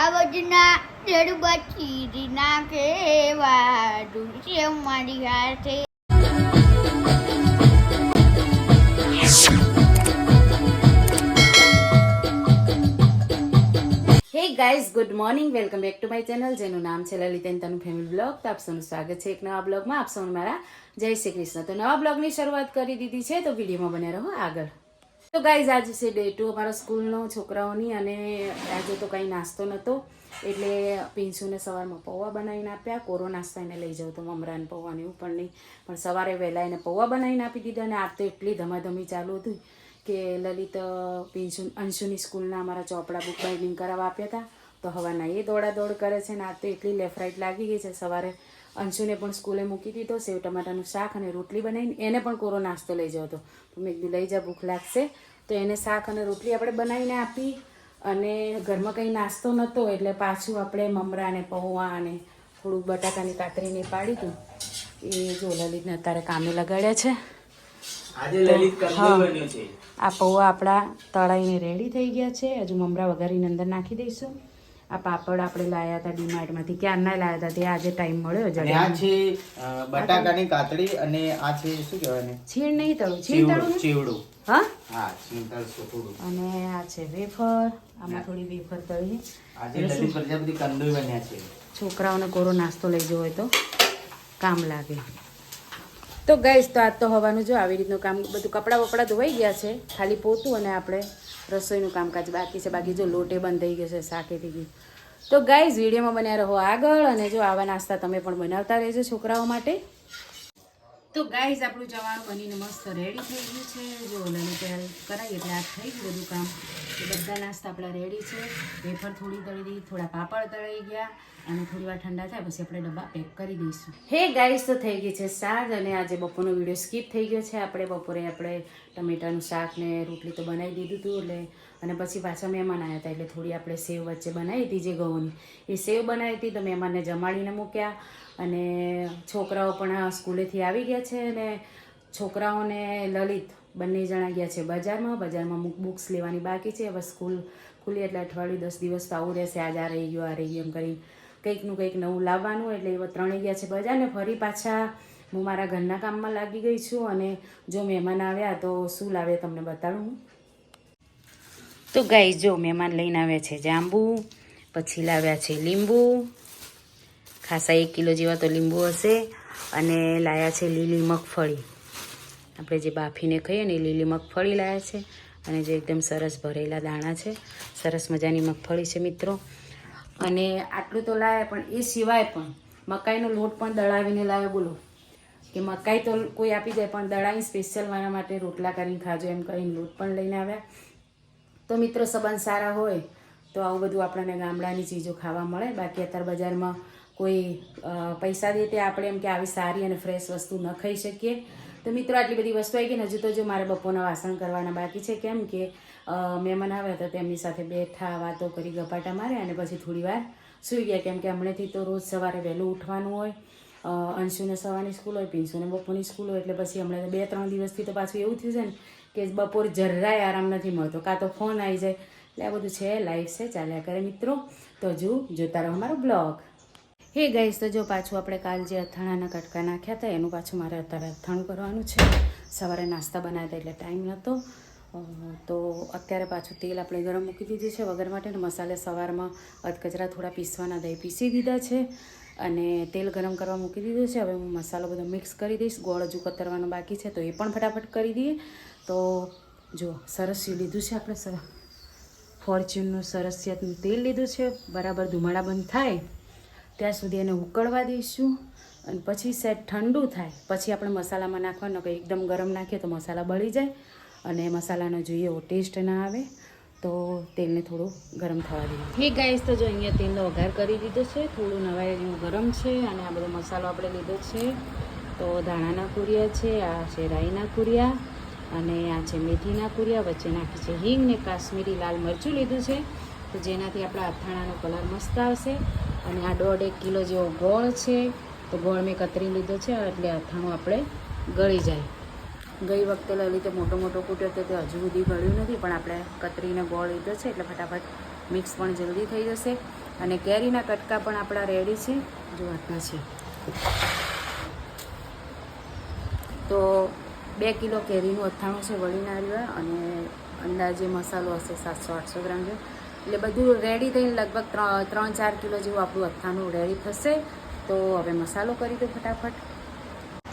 આ બાજુના જડબા ચીરી નાખે વાડું છે મારી હાથે. Hey guys good morning welcome back to my channel જેનું નામ છે લલિતન તનુ ફેમિલી બ્લોગ તો આપ સૌનું સ્વાગત છે એક નવા બ્લોગમાં આપ સૌનું મારા જય શ્રી કૃષ્ણ. તો નવા બ્લોગની શરૂઆત કરી દીધી છે. તો વિડીયોમાં બન્યા રહો આગળ. તો ગાઈઝ આજે છે ડે ટુ અમારા સ્કૂલનો, છોકરાઓની અને આજે તો કંઈ નાસ્તો નહોતો. એટલે પિંચુને સવારમાં પૌવા બનાવીને આપ્યા, કોરો નાસ્તો એને લઈ જાઉં તો મમરાને પૌવાની પણ નહીં. પણ સવારે વહેલા એને પૌવા બનાવીને આપી દીધા અને આ તો એટલી ધમાધમી ચાલુ હતું કે લલિત પિંચુ અંશુની સ્કૂલના અમારા ચોપડા બુક બાઇન્ડિંગ કરાવવા આપ્યા હતા. તો હવાના એ દોડા દોડ કરે છે ને આ તો એટલી લેફ્ટ રાઈટ લાગી ગઈ છે. સવારે અંશુને પણ સ્કૂલે મૂકી દીધો સેવ ટમાટાનું શાક અને રોટલી બનાવીને એને પણ કોરો નાસ્તો લઈ જતો હતો તો મેં કીધું લઈ જા ભૂખ લાગશે. તો એને શાક અને રોટલી આપણે બનાવીને આપી અને ઘરમાં કંઈ નાસ્તો નહોતો એટલે પાછું આપણે મમરા અને પૌવા અને થોડુંક બટાકાની કાતરીને પાડી દઉં એ જો લલિતને અત્યારે કામે લગાડ્યા છે. આ પૌવા આપણા તળાઈને રેડી થઈ ગયા છે. હજુ મમરા વઘારીને અંદર નાખી દઈશું. આ પાપડ આપણે લાયા હતા ડીમાર્ટમાંથી. ક્યારના લાયા હતા તે આજે ટાઈમ મળ્યો અને આ છે બટાકાની કાતડી અને આ છે શું કહેવાય ને છીણ નહીં તળું. છીણ તળું? ચેવડું. હા? હા છીંતળ સોટુડું. અને આ છે વેફર. આમાં થોડી વેફર તળી આજે લલિત પ્રજાપતિ કંદોય બન્યા છે. છોકરાઓને કોરો નાસ્તો લઈ જવો હોય તો કામ લાગે. તો ગઈશ તો આજ તો હવાનું જો. આવી રીતનું કામ બધું કપડાં વપડા ધોવાઈ ગયા છે. ખાલી પોતું અને આપણે રસોઈનું કામકાજ બાકી છે. બાકી જો લોટે બંધ થઈ ગયો છે શાકે થઈ ગયું તો ગાઈઝ વિડીયોમાં બન્યા રહો આગળ અને જો આવા નાસ્તા તમે પણ બનાવતા રહેજો છોકરાઓ માટે. તો ગાઈઝ આપણું જવાનું બનીને મસ્ત રેડી થઈ ગયું છે. જો લઈને તૈયાર કરાવી એટલે આ થઈ ગયું બધું કામ. એ બધા નાસ્તા આપણા રેડી છે. વેફર થોડી તળી દઈ થોડા પાપડ તળી ગયા. અને થોડી ઠંડા થાય, પછી આપણે ડબ્બા પેક કરી દઈશું. હે ગાઈસ તો થઈ ગઈ છે શાક અને આજે બપોરનો વીડિયો સ્કીપ થઈ ગયો છે. આપણે બપોરે આપણે ટમેટાનું શાક ને રોટલી તો બનાવી દીધું હતું, એટલે અને પછી પાછા મહેમાન આવ્યા હતા, એટલે થોડી આપણે સેવ વચ્ચે બનાવી હતી જે ઘઉંની. એ સેવ બનાવી હતી તો મહેમાનને જમાડીને મૂક્યા અને છોકરાઓ પણ સ્કૂલેથી આવી ગયા છે અને છોકરાઓને લલિત બંને જણા ગયા છે બજારમાં. બજારમાં બુક્સ લેવાની બાકી છે. હવે સ્કૂલ ખુલી એટલે અઠવાડિયું દસ દિવસ તો આવું રહેશે. આજ આ રહી ગયું, આ રહી ગયું, એમ કરીને કંઈકનું કંઈક નવું લાવવાનું એટલે એવા ત્રણેય ગયા છે બજાર ને ફરી પાછા હું મારા ઘરના કામમાં લાગી ગઈ છું અને જો મહેમાન આવ્યા તો શું લાવે તમને બતાડું હું? તો ગાઈ જો મહેમાન લઈને આવ્યા છે જાંબુ, પછી લાવ્યા છે લીંબુ, ખાસા એક કિલો જેવા તો લીંબુ હશે, અને લાયા છે લીલી મગફળી. આપણે જે બાફીને ખાઈએ ને લીલી મગફળી લાયા છે, અને જે એકદમ સરસ ભરેલા દાણા છે. સરસ મજાની મગફળી છે મિત્રો. અને આટલું તો લાવે, પણ એ સિવાય પણ મકાઈનો લોટ પણ દળાવીને લાવ્યો, બોલો. કે મકાઈ તો કોઈ આપી જાય પણ દળાવી સ્પેશિયલ મારા માટે રોટલા કરીને ખાજો એમ કરીને લોટ પણ લઈને આવ્યા. તો મિત્રો, સંબંધ સારા હોય તો આવું બધું આપણને ગામડાની ચીજો ખાવા મળે. બાકી અત્યારે બજારમાં કોઈ પૈસા દે તે આપણે એમ કે આવી સારી અને ફ્રેશ વસ્તુ ન ખાઈ શકીએ. તો મિત્રો, આટલી બધી વસ્તુ આવી ગઈ હજુ તો જો મારે બપોરના વાસણ કરવાના બાકી છે, કેમ કે મહેમાન આવ્યા હતા તેમની સાથે બેઠા, વાતો કરી, ગપાટા માર્યા અને પછી થોડી વાર સૂઈ ગયા. કેમ કે હમણાંથી તો રોજ સવારે વહેલું ઉઠવાનું હોય. અંશુને સવારની સ્કૂલ હોય પિંશુને બપોરની સ્કૂલ હોય, એટલે પછી હમણાં બે ત્રણ દિવસથી તો પાછું એવું થયું છે ને કે બપોર જરાય આરામ નથી મળતો. કાં તો ફોન આવી જાય. એટલે આ બધું છે, લાઈફ છે, ચાલ્યા કરે મિત્રો. તો હજુ જોતા રહો મારો બ્લોગ. હે ગાઈસ, તો જો પાછું આપણે કાલ જે અથાણાના કટકા નાખ્યા હતા, એનું પાછું મારે અત્યારે અથાણું કરવાનું છે. સવારે નાસ્તા બનાવ્યા હતા, એટલે ટાઈમ નહોતો તો અત્યારે પાછું તેલ આપણે ગરમ મૂકી દીધું છે. વગર માટે મસાલે સવારમાં અધકચરા થોડા પીસવાના દહીં પીસી દીધા છે અને તેલ ગરમ કરવા મૂકી દીધું છે. હવે હું મસાલો બધો મિક્સ કરી દઈશ. ગોળ હજુ કતરવાનો બાકી છે તો એ પણ ફટાફટ કરી દઈએ. તો જો સરસ લીધું છે આપણે ફોર્ચ્યુનનું સરસિયાતનું તેલ લીધું છે. બરાબર ધુમાડા બંધ થાય ત્યાં સુધી એને ઉકળવા દઈશું અને પછી સેટ ઠંડુ થાય. પછી આપણે મસાલામાં નાખવાનો કે એકદમ ગરમ નાખીએ તો મસાલા બળી જાય. અને મસાલાનો જોઈએ એવો ટેસ્ટ ના આવે, તો તેલને થોડું ગરમ થવા દઈએ. હે ગાઈસ તો જો અહીંયા તેલનો વઘાર કરી દીધો છે, થોડું નવાઈ ગરમ છે અને આ બધો મસાલો આપણે લીધો છે. તો ધાણાના કુરિયા છે, આ છે રાઈના કુરિયા અને આ છે મેથીના કુરિયા, વચ્ચે નાખી છે હિંગ ને કાશ્મીરી લાલ મરચું લીધું છે. તો જેનાથી આપણા અથાણાનો કલર મસ્ત આવશે અને આ દોઢ એક કિલો જેવો ગોળ છે. તો ગોળ મેં કતરી લીધો છે, એટલે અથાણું આપણે ગળી જાય. ગઈ વખતે લલિતે મોટો મોટો કૂટ્યો હતો તે હજુ સુધી ગળ્યું નથી, પણ આપણે કતરીને ગોળ લીધો છે એટલે ફટાફટ મિક્સ પણ જલ્દી થઈ જશે. અને કેરીના કટકા પણ આપણા રેડી છે. જો આટલા છે. તો બે કિલો કેરીનું અથાણું છે વળી નારિયેળ અને અંદાજે મસાલો હશે સાતસો આઠસો ગ્રામ જેવું. એટલે બધું રેડી થઈને લગભગ ત્રણ ચાર કિલો જેવું આપણું અથાણું રેડી થશે. તો હવે મસાલો કરી દો ફટાફટ.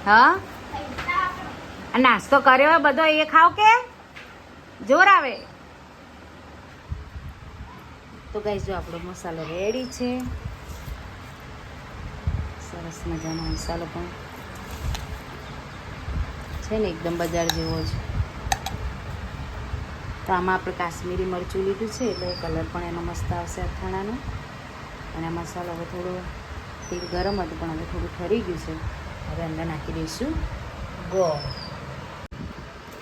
હા? આ નાસ્તો કર્યો બધો એ ખાવ કે? જોર આવે. તો ગાઈસ જો આપણો મસાલો રેડી છે. સરસ મજાનો મસાલો પણ છે ને, એકદમ બજાર જેવો છે તો આમાં આપણે કાશ્મીરી મરચું લીધું છે, એટલે કલર પણ એનો મસ્ત આવશે અથાણાનો. અને મસાલો હવે થોડો તેલ ગરમ હતું, પણ હવે થોડું ઠરી ગયું છે. હવે અંદર નાખી દઈશું ગોળ.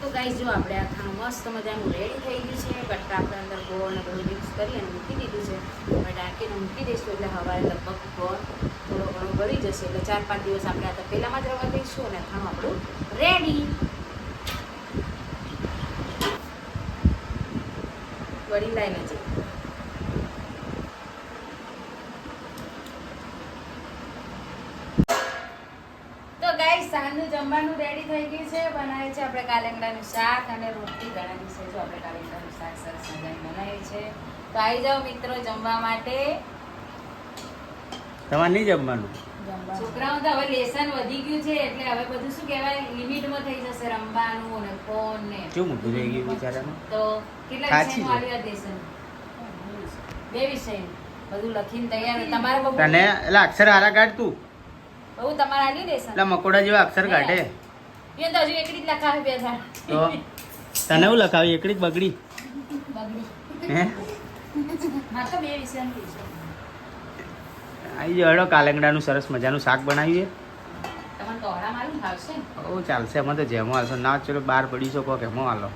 તો ગાઈસ જો આપણે આ ખાણું મસ્ત મજાનું રેડી થઈ ગયું છે કટકા આપણે અંદર ગોળ અને બધું મિક્સ કરી અને મૂકી દીધું છે. હવે ઢાંકીને મૂકી દઈશું એટલે હવારે લગભગ ગોળ થોડો ઘણો ગળી જશે. એટલે ચાર પાંચ દિવસ આપણે આ તો પહેલામાં જ રવા દઈશું અને ખાણું આપણું રેડી વળી લાઈને છે તો ગાઈસ સાંજનું જમવાનું રેડી થઈ ગયું છે. બનાવે છે આપણે કાલેંગડાનું શાક અને રોટલી ગણાવી છે. જો આપણે કાલેંગડાનું શાક સરસ મજાની બનાવીએ છે. તો આવી જાઓ મિત્રો જમવા માટે. તમારે નહીં જમવાનું? છોકરાઓ તો હવે લેસન વધી ગયું છે એટલે હવે બધું શું કહેવાય? લિમિટમાં થઈ જશે રમવાનું અને ફોન ને. કેવું મોટું થઈ ગયું બિચારાનું? તો કેટલા વિષયનું આવ્યું લેસન? બે વિષય. બધું લખીને તૈયાર તમારે તને એટલે અક્ષર હારા કાઢ તું. બહુ તમારા આલ્યું લેસન એટલે મકોડા જેવા અક્ષર કાઢે. એ તો હજી એકડી જ લખાવે બે હજાર તો તને હું લખાવી? એકડી જ બગડી. બગડી. હે? મારે તો બે વિષય આવી હેડો કાલેંગડાનું સરસ મજાનું શાક બનાવીએ. તમને તોડા માલુમ ભાવશે ઓ ચાલશે અમે તો જેમો હાલશો. ના ચલો બહાર પડી શકો કેમો હાલો.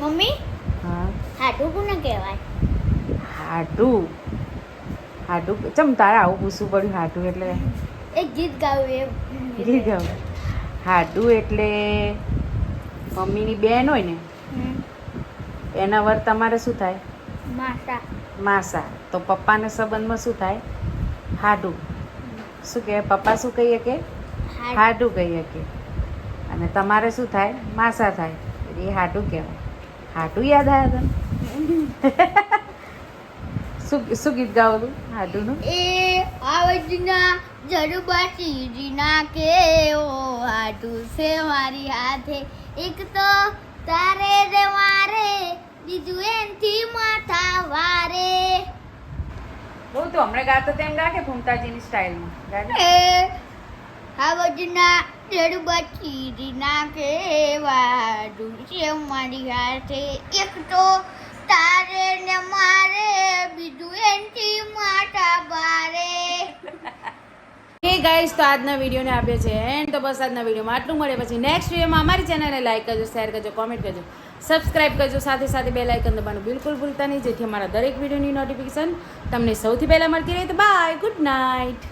મમ્મી? હા? હાટુ કોને કહેવાય? હાટું હાટું. ચમ તારે આવું પૂછવું પડ્યું હાટું એટલે? એક ગીત ગાવું એ ગીત ગાવું હાટું એટલે મમ્મીની બેન હોય ને એના વર તમારે શું થાય? માસા. માસા. તો પપ્પાને સંબંધમાં શું થાય? હાડું શું કહે પપ્પા શું કહીએ કે હાડ- હાડું કહીએ કે અને તમારે શું થાય? માસા થાય. એ હાડું કહેવાય. હાડું યાદ આવ્યા તને? શું શું ગીત ગાવો તું હાડુંનું? એ આવજના જડબાટી ના ઓ હાડું છે મારી હાથે. એક તો તારે રે મારે બીજું એનથી માથા વારે. બહુ તો હમણાં ગાતો તેમ ગા કે ભૂમતાજીની સ્ટાઇલમાં. ગાજે આવજના જડબાટી ના કેવા વાડું છે મારી હાથે. એક તો તારે ને મારે, બીજું એનથી માટા બારે. હે ગાઈસ તો આજના વિડીયોને આપે છે. એન્ડ તો બસ આજના વિડીયોમાં આટલું મળે. પછી નેક્સ્ટ વિડીયોમાં અમારી ચેનલને લાઈક કરજો શેર કરજો કોમેન્ટ કરજો સબસ્ક્રાઇબ કરજો. સાથે સાથે બે લાઇકન દબાવવાનું બિલકુલ ભૂલતા નહીં. જેથી અમારા દરેક વિડીયોની નોટિફિકેશન તમને સૌથી પહેલાં મળતી રહે. તો બાય ગુડ નાઇટ